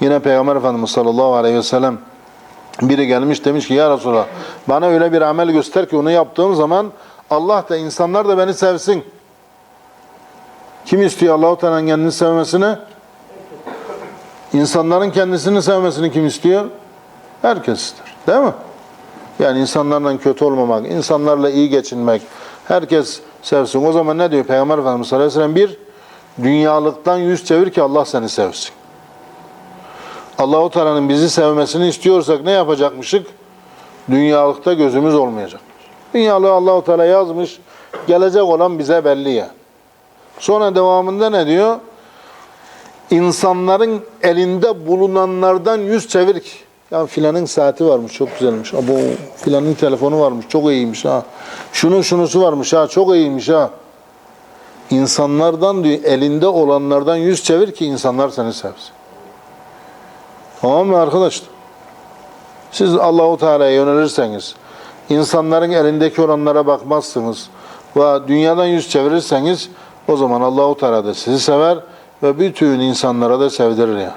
Yine Peygamber Efendimiz sallallahu aleyhi ve sellem biri gelmiş demiş ki ya Resulallah bana öyle bir amel göster ki onu yaptığım zaman Allah da insanlar da beni sevsin. Kim istiyor Allahu Teala'nın kendini sevmesini? İnsanların kendisini sevmesini kim istiyor? Herkes ister. Değil mi? Yani insanlarla kötü olmamak, insanlarla iyi geçinmek, herkes sevsin. O zaman ne diyor Peygamber Efendimiz sallallahu aleyhi ve sellem? Bir, dünyalıktan yüz çevir ki Allah seni sevsin. Allahu Teala'nın bizi sevmesini istiyorsak ne yapacakmışık? Dünyalıkta gözümüz olmayacak. Dünyalığı Allahu Teala yazmış, gelecek olan bize belli ya. Sonra devamında ne diyor? İnsanların elinde bulunanlardan yüz çevir ki. Ya filanın saati varmış çok güzelmiş. Abo filanın telefonu varmış çok iyiymiş ha. Şunun şunusu varmış ha çok iyiymiş ha. İnsanlardan elinde olanlardan yüz çevir ki insanlar seni sevsin. Tamam mı arkadaşlar? Siz Allahu Teala'ya yönelirseniz, insanların elindeki olanlara bakmazsınız ve dünyadan yüz çevirirseniz o zaman Allahu Teala da sizi sever ve bütün insanlara da sevdirir yani.